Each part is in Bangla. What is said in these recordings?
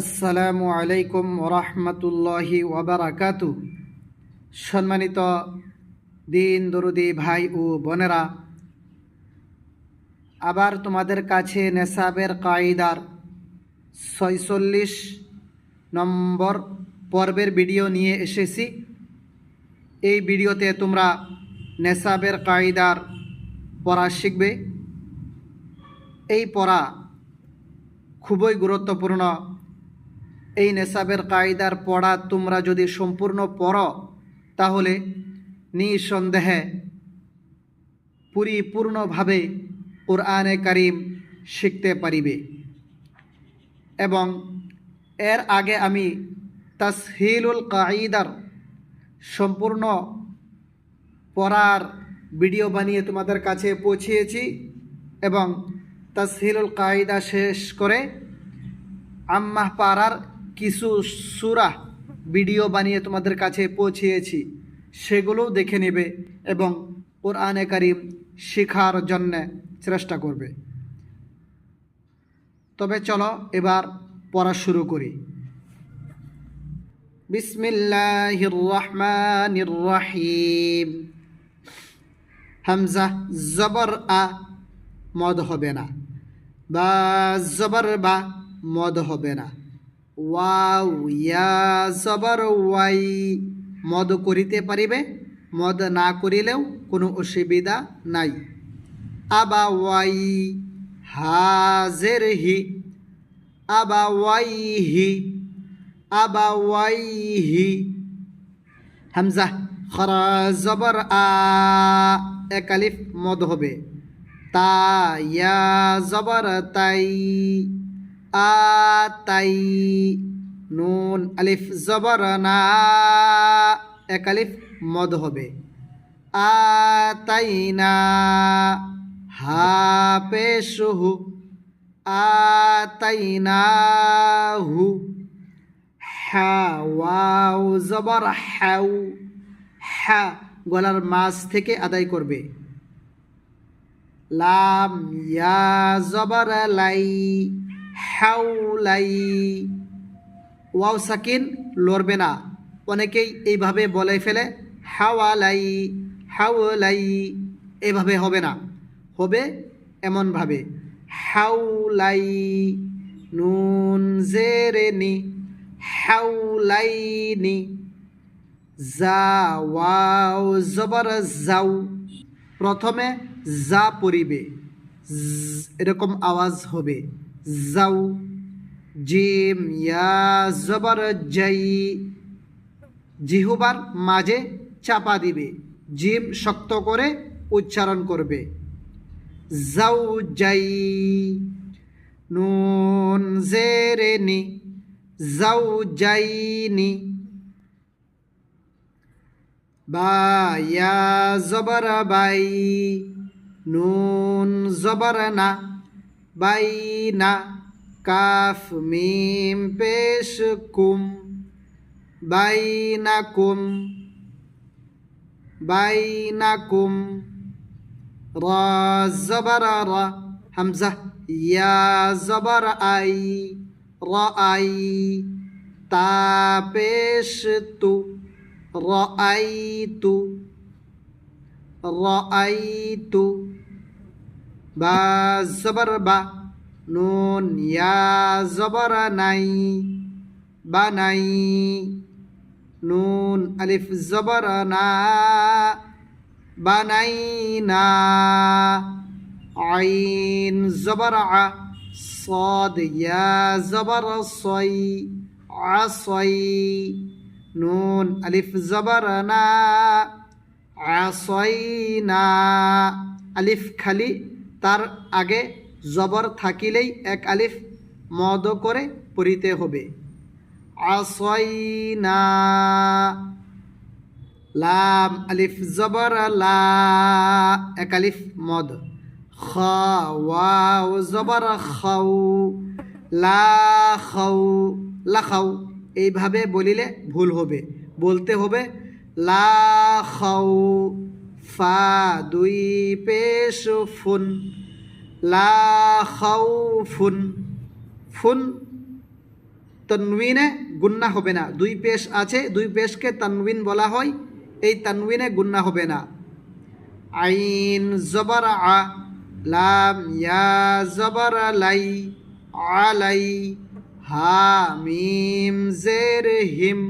আসসালামু আলাইকুম ওরহমতুল্লাহি ওবরাকাতু। সম্মানিত দিন দরুদি ভাই ও বোনেরা, আবার তোমাদের কাছে নেশাবের কায়দার ছয়চল্লিশ নম্বর পর্বের ভিডিও নিয়ে এসেছি। এই ভিডিওতে তোমরা নেশাবের কায়দার পড়া শিখবে। এই পড়া খুবই গুরুত্বপূর্ণ এই নেশাবের কায়দার পড়া তোমরা যদি সম্পূর্ণ পড়ো, তাহলে নিঃসন্দেহে পরিপূর্ণভাবে কোরআনে কারিম শিখতে পারিবে। এবং এর আগে আমি তাসহিলুল কায়দার সম্পূর্ণ পড়ার ভিডিও বানিয়ে তোমাদের কাছে পৌঁছিয়েছি এবং তাসহিলুল কায়দা শেষ করে আম্মাহ পাড়ার কিছু সুরা, ভিডিও বানিয়ে তোমাদের কাছে পৌঁছিয়েছি। সেগুলোও দেখে নেবে এবং কোরআনে কারিম শেখার জন্যে চেষ্টা করবে। তবে চলো এবার পড়া শুরু করি। বিসমিল্লাহির রহমানির রহিম। হামজা, জবর আ, মদ হবে না। বা, জবর বা, মদ হবে না। ওয়াও, ইয়া জবর, ওয়াই। মদ করিতে পারিবে, মদ না করিলেও কোনো অসুবিধা নাই। আবা ওয়াই হাজের হি, আবা ওয়াই হি, আবা ওয়াই হি। হামজা, খরা জবর আ মদ হবে। তা, ইয়া জবর তাই। আ তাই নুন আলিফ জবর না এক আলিফ মদ হবে। আ তাই না হা পেশ হু আ তাই না হু হা ওয়াও জবর হ্যাউ হ্যা গলার মাছ থেকে আদায় করবে। লাম ইয়া জবর লাই হাউলাই। ওয়াও সাকিন লড়বে না। অনেকেই এইভাবে বলে ফেলে, হাওয়ালাই হাওলাই এভাবে হবে না। হবে এমনভাবে হাউলাই নুন জেরে নি হাউলাইনি যা ওয়াও জবর যাও। প্রথমে যা পড়িবে এরকম আওয়াজ হবে। যাও জিম ইয়া জবর জাই জিহুবার মাঝে চাপা দিবে, জিম শক্ত করে উচ্চারণ করবে। যাও যাই নুন জেরে নি, যাও যাইনি বা ইয়া জবর বাই, নুন জবর না বাইনা কাফ মিম পেশ কুম বাইনাকুম বাইনাকুম র জবর র হামজা ইয়া জবর আই র আই তা পেশ তু র আই তু র আই তু বা জবর বা নুন ইয়া জবর নাই বা নাই নুন আলিফ জবর না বা নাই না আইন জবর আ صاد يا زبر صي عصي নুন আলিফ জবর না আসয়না আলিফ খালি তার আগে জবর থাকিলেই এক আলিফ মদ করে পড়িতে হবে। আসয়না লাম আলিফ জবর লা এক আলিফ মদ। খ ওয়াও জবর খাও লা খাও লা খাও এইভাবে বলিলে ভুল হবে। বলতে হবে লা খাও ফা দুই পেশ ফুন লা ফুন ফুন তনবিনে গুন্না হবে না। দুই পেশ আছে, দুই পেশকে তানবিন বলা হয়। এই তানবিনে গুন্না হবে না। আইন জবর আ, লাম ইয়া জবর লাই, আলাই হা মিম জের হিম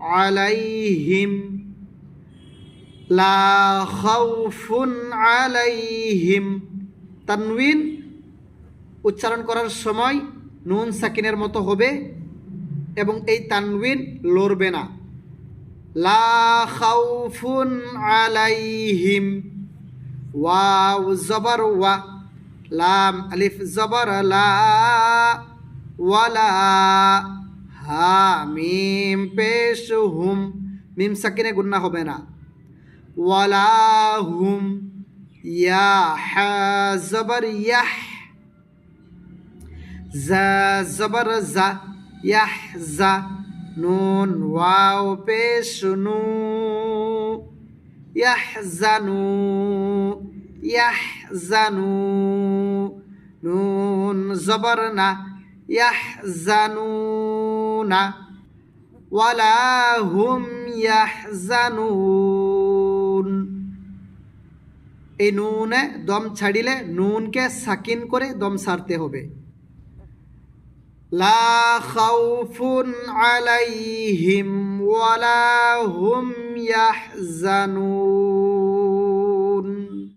আলাইহিম। লা আলাইহিম। তানবিন উচ্চারণ করার সময় নুন সাকিনের মতো হবে এবং এই তানবিন লড়বে না। লা আলাইহিম। ওয়াও জবর ওয়া, লাম আলিফ জবর লা, ওয়ালা হা মিম পেশ হুম। মিম সাকিনে গুন্না হবে না। ওয়ালা হুম ইয়া হা জবর ইয়াহ জা জবর জা ইয়াহ জা নুন ওয়াও পেশ নু ইয়াহজানু ইয়াহজানু নুন জবর না ইয়াহজানুনা ওয়ালা হুম এই নুনে দম ছাড়িলে নুনকে সাকিন করে দম সারতে হবে। লা খাউফুন আলাইহিম ওয়ালা হুম ইয়াহজানুন।